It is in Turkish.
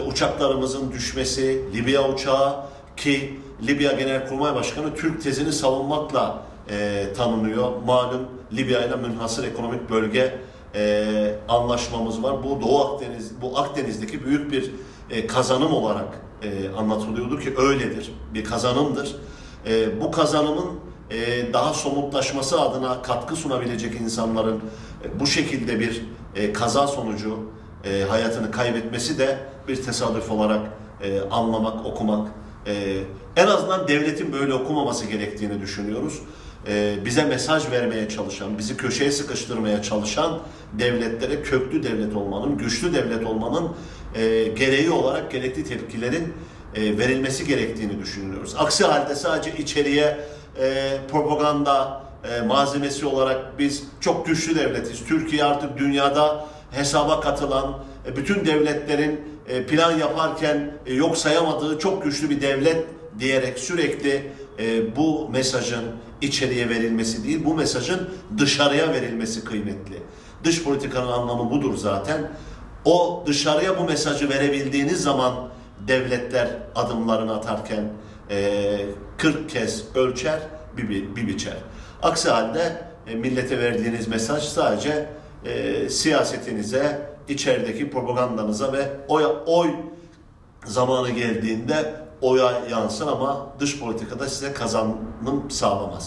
işte uçaklarımızın düşmesi, Libya uçağı ki Libya Genelkurmay Başkanı Türk tezini savunmakla e, tanınıyor. Malum Libya ile münhasır ekonomik bölge e, anlaşmamız var. Bu Doğu Akdeniz, bu Akdeniz'deki büyük bir e, kazanım olarak e, anlatılıyordu ki öyledir. Bir kazanımdır. E, bu kazanımın e, daha somutlaşması adına katkı sunabilecek insanların e, bu şekilde bir e, kaza sonucu e, hayatını kaybetmesi de bir tesadüf olarak e, anlamak, okumak, e, en azından devletin böyle okumaması gerektiğini düşünüyoruz. E, bize mesaj vermeye çalışan, bizi köşeye sıkıştırmaya çalışan devletlere köklü devlet olmanın, güçlü devlet olmanın e, gereği olarak gerekli tepkilerin e, verilmesi gerektiğini düşünüyoruz. Aksi halde sadece içeriye e, propaganda e, malzemesi olarak biz çok güçlü devletiz. Türkiye artık dünyada hesaba katılan, e, bütün devletlerin e, plan yaparken e, yok sayamadığı çok güçlü bir devlet diyerek sürekli bu mesajın içeriye verilmesi değil, bu mesajın dışarıya verilmesi kıymetli. Dış politikanın anlamı budur zaten. O dışarıya bu mesajı verebildiğiniz zaman devletler adımlarını atarken e, 40 kez ölçer, bir, bir, biçer. Aksi halde millete verdiğiniz mesaj sadece e, siyasetinize, içerideki propagandanıza ve oy, oy zamanı geldiğinde oya yansır ama dış politikada size kazanım sağlamaz.